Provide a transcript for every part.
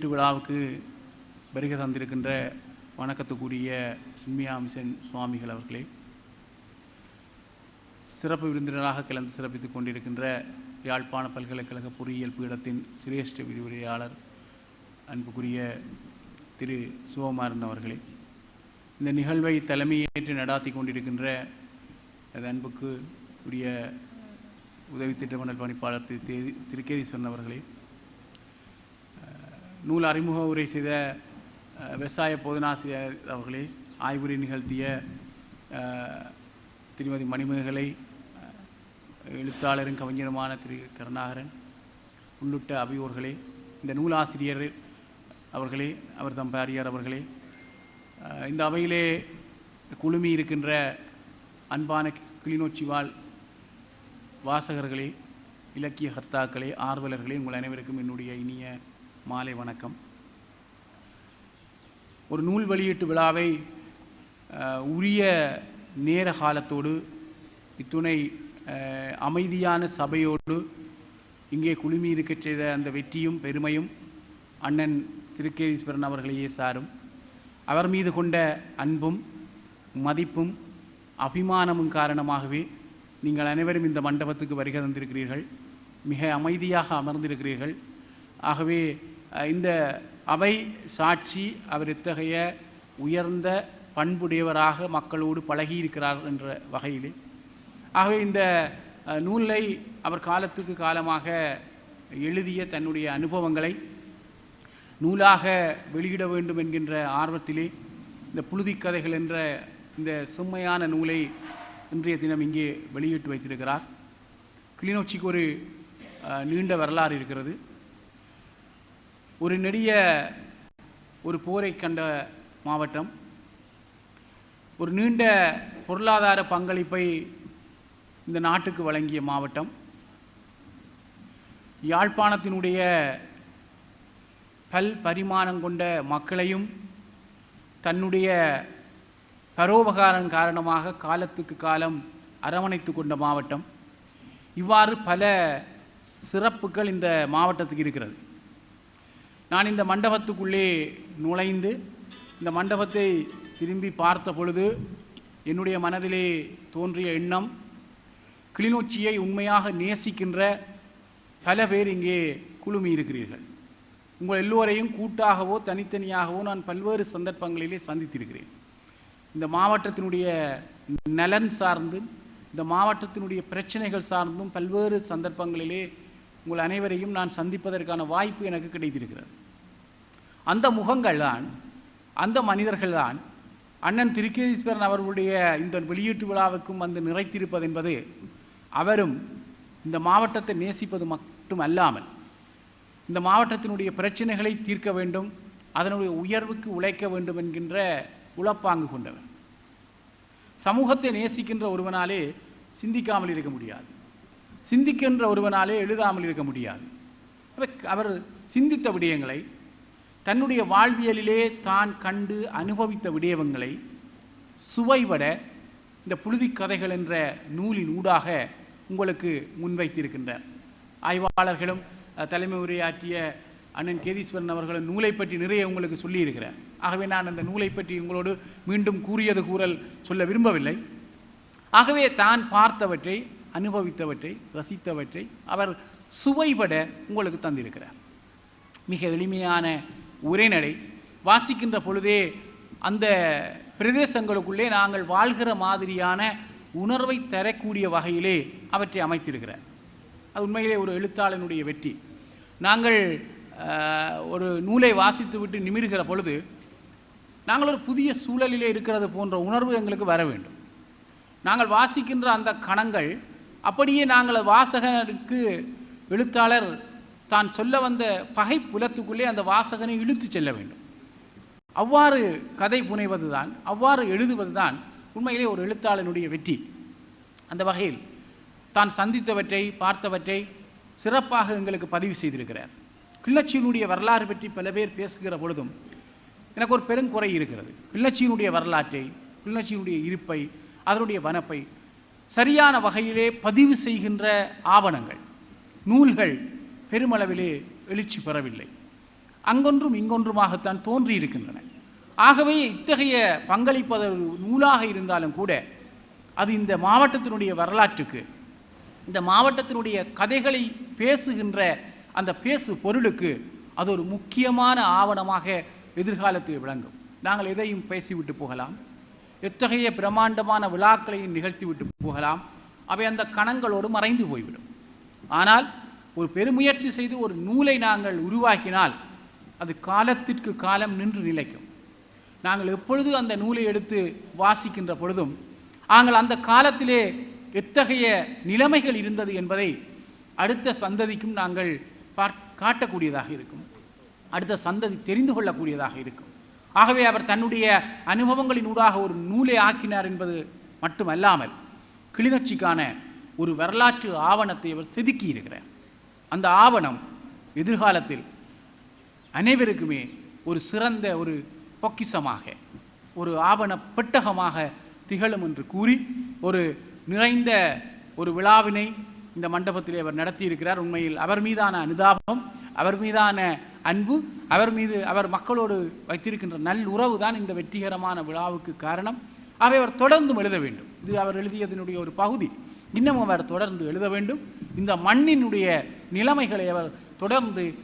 திருவிழாவுக்கு விழாவுக்கு வருகை தந்திருக்கின்ற வணக்கத்துக்குரிய சிம்மியாமிசன் சுவாமிகள் அவர்களே. சிறப்பு விருந்தினராக கலந்து சிறப்பித்துக் கொண்டிருக்கின்ற யாழ்ப்பாண பல்கலைக்கழக பொறியியல் பீடத்தின் சிரேஷ்ட விரிவுரையாளர் அன்புக்குரிய திரு சிவகுமாரன் அவர்களே. இந்த நிகழ்வை தலைமையேற்று நடாத்தி கொண்டிருக்கின்ற அது அன்புக்கு உரிய உதவி திட்டமிடல் பணிப்பாளர் திரு திருக்கேதீஸ்வரன் அவர்களே. நூல் அறிமுக உரை செய்த விவசாய போதனாசிரியர் அவர்களே ஆய்வுரை நிகழ்த்திய திருமதி மணிமேகலை எழுத்தாளரும் கவிஞருமான திரு கருணாகரன் உள்ளிட்ட அபியோர்களே இந்த நூலாசிரியர் அவர்களே அவர் தம் பாரியார் அவர்களே இந்த அவையிலே குழுமி இருக்கின்ற அன்பான கிளிநொச்சி வாழ் வாசகர்களே இலக்கிய கர்த்தாக்களே ஆர்வலர்களே உங்கள் அனைவருக்கும் என்னுடைய இனிய மாலை வணக்கம். ஒரு நூல் வெளியீட்டு விழாவை உரிய நேர காலத்தோடு இத்துணை அமைதியான சபையோடு இங்கே குழுமி இருக்க செய்த அந்த வெற்றியும் பெருமையும் அண்ணன் திருக்கேதீஸ்வரன் அவர்களையே சாரும். அவர் மீது கொண்ட அன்பும் மதிப்பும் அபிமானமும் காரணமாகவே நீங்கள் அனைவரும் இந்த மண்டபத்துக்கு வருகை தந்திருக்கிறீர்கள். மிக அமைதியாக அமர்ந்திருக்கிறீர்கள். ஆகவே இந்த அவை சாட்சி அவர் இத்தகைய உயர்ந்த பண்புடையவராக மக்களோடு பழகியிருக்கிறார் என்ற வகையிலே. ஆகவே இந்த நூலை அவர் காலத்துக்கு காலமாக எழுதிய தன்னுடைய அனுபவங்களை நூலாக வெளியிட வேண்டும் என்கின்ற ஆர்வத்திலே இந்த புழுதி கதைகள் என்ற இந்த செம்மையான நூலை இன்றைய தினம் இங்கே வெளியிட்டு வைத்திருக்கிறார். கிளிநொச்சிக்கு ஒரு நீண்ட வரலாறு இருக்கிறது. ஒரு நெடிய ஒரு போரை கண்ட மாவட்டம். ஒரு நீண்ட பொருளாதார பங்களிப்பை இந்த நாட்டுக்கு வழங்கிய மாவட்டம். யாழ்ப்பாணத்தினுடைய பல் பரிமாணம் கொண்ட மக்களையும் தன்னுடைய பரோபகாரம் காரணமாக காலத்துக்கு காலம் அரவணைத்து கொண்ட மாவட்டம். இவ்வாறு பல சிறப்புகள் இந்த மாவட்டத்துக்கு இருக்கிறது. நான் இந்த மண்டபத்துக்குள்ளே நுழைந்து இந்த மண்டபத்தை திரும்பி பார்த்த பொழுது என்னுடைய மனதிலே தோன்றிய எண்ணம் கிளிநொச்சியை உண்மையாக நேசிக்கின்ற பல பேர் இங்கே குழுமி இருக்கிறீர்கள். உங்கள் எல்லோரையும் கூட்டாகவோ தனித்தனியாகவோ நான் பல்வேறு சந்தர்ப்பங்களிலே சந்தித்திருக்கிறேன். இந்த மாவட்டத்தினுடைய நலன் சார்ந்தும் இந்த மாவட்டத்தினுடைய பிரச்சனைகள் சார்ந்தும் பல்வேறு சந்தர்ப்பங்களிலே உங்கள் அனைவரையும் நான் சந்திப்பதற்கான வாய்ப்பு எனக்கு கிடைத்திருக்கிறது. அந்த முகங்கள் தான் அந்த மனிதர்கள் தான் அண்ணன் திருக்கேதீஸ்வரன் அவர்களுடைய இந்த வெளியீட்டு விழாவுக்கும் வந்து நிறைத்திருப்பது என்பது அவரும் இந்த மாவட்டத்தை நேசிப்பது மட்டும் அல்லாமல் இந்த மாவட்டத்தினுடைய பிரச்சனைகளை தீர்க்க வேண்டும் அதனுடைய உயர்வுக்கு உழைக்க வேண்டும் என்கின்ற உழப்பாங்கு கொண்டவர். சமூகத்தை நேசிக்கின்ற ஒருவனாலே சிந்திக்காமல் இருக்க முடியாது. சிந்திக்கின்ற ஒருவனாலே எழுதாமல் இருக்க முடியாது. அவர் சிந்தித்த விடயங்களை தன்னுடைய வாழ்வியலிலே தான் கண்டு அனுபவித்த விடயங்களை சுவைபட இந்த புழுதி கதைகள் என்ற நூலின் ஊடாக உங்களுக்கு முன்வைத்திருக்கின்றார் ஆய்வாளர்களும் தலைமை உரையாற்றிய அண்ணன் கேதீஸ்வரன் அவர்களும் நூலை பற்றி நிறைய உங்களுக்கு சொல்லியிருக்கிறார் ஆகவே நான் அந்த நூலை பற்றி உங்களோடு மீண்டும் கூறியது கூறல் சொல்ல விரும்பவில்லை. ஆகவே தான் பார்த்தவற்றை அனுபவித்தவற்றை ரசித்தவற்றை அவர் சுவைபட உங்களுக்கு தந்திருக்கிறார். மிக எளிமையான உரைநடை. வாசிக்கின்ற பொழுதே அந்த பிரதேசங்களுக்குள்ளே நாங்கள் வாழ்கிற மாதிரியான உணர்வை தரக்கூடிய வகையிலே அவற்றை அமைத்திருக்கிறார். அது உண்மையிலே ஒரு எழுத்தாளனுடைய வெற்றி. நாங்கள் ஒரு நூலை வாசித்துவிட்டு நிமிர்கிற பொழுது நாங்கள் ஒரு புதிய சூழலிலே இருக்கிறது போன்ற உணர்வு எங்களுக்கு வர வேண்டும். நாங்கள் வாசிக்கின்ற அந்த கணங்கள் அப்படியே நாங்கள் வாசகனுக்கு எழுத்தாளர் தான் சொல்ல வந்த பகை புலத்துக்குள்ளே அந்த வாசகனை இழுத்து செல்ல வேண்டும். அவ்வாறு கதை புனைவதுதான் அவ்வாறு எழுதுவதுதான் உண்மையிலே ஒரு எழுத்தாளனுடைய வெற்றி. அந்த வகையில் தான் சந்தித்தவற்றை பார்த்தவற்றை சிறப்பாக எங்களுக்கு பதிவு செய்திருக்கிறார். கிள்ளச்சியினுடைய வரலாறு பற்றி பல பேர் பேசுகிற பொழுதும் எனக்கு ஒரு பெருங்குறை இருக்கிறது. கிள்ளச்சியினுடைய வரலாற்றை கிள்ளச்சியினுடைய இருப்பை அதனுடைய வனப்பை சரியான வகையிலே பதிவு செய்கின்ற ஆவணங்கள். நூல்கள் பெருமளவிலே எழுச்சி பெறவில்லை. அங்கொன்றும் இங்கொன்றுமாகத்தான் தோன்றியிருக்கின்றன. ஆகவே இத்தகைய பங்களிப்பு நூலாக இருந்தாலும் கூட அது இந்த மாவட்டத்தினுடைய வரலாற்றுக்கு இந்த மாவட்டத்தினுடைய கதைகளை பேசுகின்ற அந்த பேசு பொருளுக்கு அது ஒரு முக்கியமான ஆவணமாக எதிர்காலத்தில் விளங்கும். நாங்கள் எதையும் பேசிவிட்டு போகலாம். எத்தகைய பிரம்மாண்டமான விழாக்களையும் நிகழ்த்திவிட்டு போகலாம்? அவை அந்த கணங்களோடு மறைந்து போய்விடும். ஆனால் ஒரு பெருமுயற்சி செய்து ஒரு நூலை நாங்கள் உருவாக்கினால் அது காலத்திற்கு காலம் நின்று நிலைக்கும். நாங்கள் எப்பொழுது அந்த நூலை எடுத்து வாசிக்கின்ற பொழுதும் நாங்கள் அந்த காலத்திலே எத்தகைய நிலைமைகள் இருந்தது என்பதை அடுத்த சந்ததிக்கும் நாங்கள் பார் காட்டக்கூடியதாக இருக்கும். அடுத்த சந்ததி தெரிந்து கொள்ளக்கூடியதாக இருக்கும். ஆகவே அவர் தன்னுடைய அனுபவங்களின் ஊடாக ஒரு நூலை ஆக்கினார் என்பது மட்டுமல்லாமல் கிளிநொச்சிக்கான ஒரு வரலாற்று ஆவணத்தை அவர் செதுக்கி இருக்கிறார் அந்த ஆவணம் எதிர்காலத்தில் அனைவருக்குமே ஒரு சிறந்த ஒரு பொக்கிஷமாக ஒரு ஆவண பெட்டகமாக திகழும் என்று கூறி ஒரு நிறைந்த ஒரு விழாவினை இந்த மண்டபத்திலே அவர் நடத்தியிருக்கிறார். உண்மையில் அவர் மீதான அனுதாபம் அவர் மீதான அன்பு அவர் மீது அவர் மக்களோடு வைத்திருக்கின்ற நல் உறவு தான் இந்த வெற்றிகரமான விழாவுக்கு காரணம். அவை அவர் தொடர்ந்தும் எழுத வேண்டும். இது அவர் எழுதியதனுடைய ஒரு பகுதி. இன்னமும் அவர் தொடர்ந்து எழுத வேண்டும். இந்த மண்ணினுடைய நிலைமைகளை அவர் தொடர்ந்து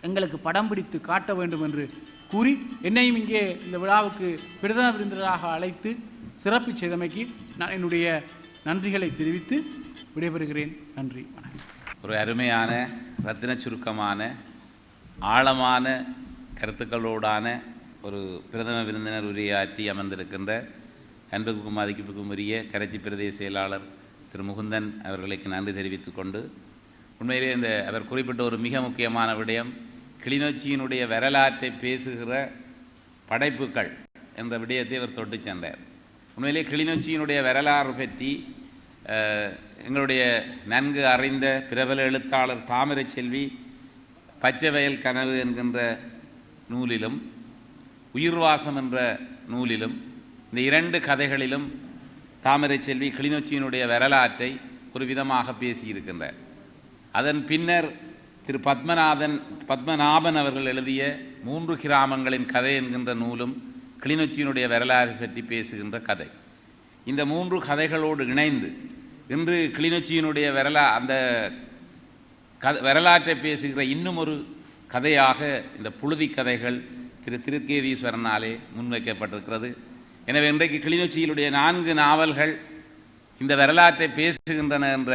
எங்களுக்கு படம் பிடித்து காட்ட வேண்டும் என்று கூறி என்னையும் இங்கே இந்த விழாவுக்கு பிரதம விருந்தினராக அழைத்து சிறப்பு செய்தமைக்கு நான் என்னுடைய நன்றிகளை தெரிவித்து விடைபெறுகிறேன். நன்றி வணக்கம். ஒரு அருமையான ரத்தின சுருக்கமான ஆழமான கருத்துக்களோடான ஒரு பிரதம விருந்தினர் உரையாற்றி அமர்ந்திருக்கின்ற அன்புக்கும் மதிப்புக்கும் உரிய கரைச்சி பிரதேச செயலாளர் திரு முகுந்தன் அவர்களுக்கு நன்றி தெரிவித்துக் கொண்டு உண்மையிலே இந்த அவர் குறிப்பிட்ட ஒரு மிக முக்கியமான விடயம் கிளிநொச்சியினுடைய வரலாற்றை பேசுகிற படைப்புகள் என்ற விடயத்தை அவர் தொட்டு சென்றார். உண்மையிலே கிளிநொச்சியினுடைய வரலாறு பற்றி எங்களுடைய நன்கு அறிந்த பிரபல எழுத்தாளர் தாமரை செல்வி பச்சைவயல் கனவு என்கின்ற நூலிலும் உயிர்வாசம் என்ற நூலிலும் இந்த இரண்டு கதைகளிலும் தாமரை செல்வி கிளிநொச்சியினுடைய வரலாற்றை ஒரு விதமாக பேசியிருக்கின்றார். அதன் பின்னர் திரு பத்மநாதன் பத்மநாபன் அவர்கள் எழுதிய மூன்று கிராமங்களின் கதை என்கின்ற நூலும் கிளிநொச்சியினுடைய வரலாறு பற்றி பேசுகின்ற கதை. இந்த மூன்று கதைகளோடு இணைந்து இன்று கிளிநொச்சியினுடைய வரலா அந்த கத வரலாற்றை பேசுகிற இன்னும் ஒரு கதையாக இந்த புழுதி கதைகள் திரு திருக்கேதீஸ்வரனாலே முன்வைக்கப்பட்டிருக்கிறது. எனவே இன்றைக்கு கிளிநொச்சியிலுடைய நான்கு நாவல்கள் இந்த வரலாற்றை பேசுகின்றன என்ற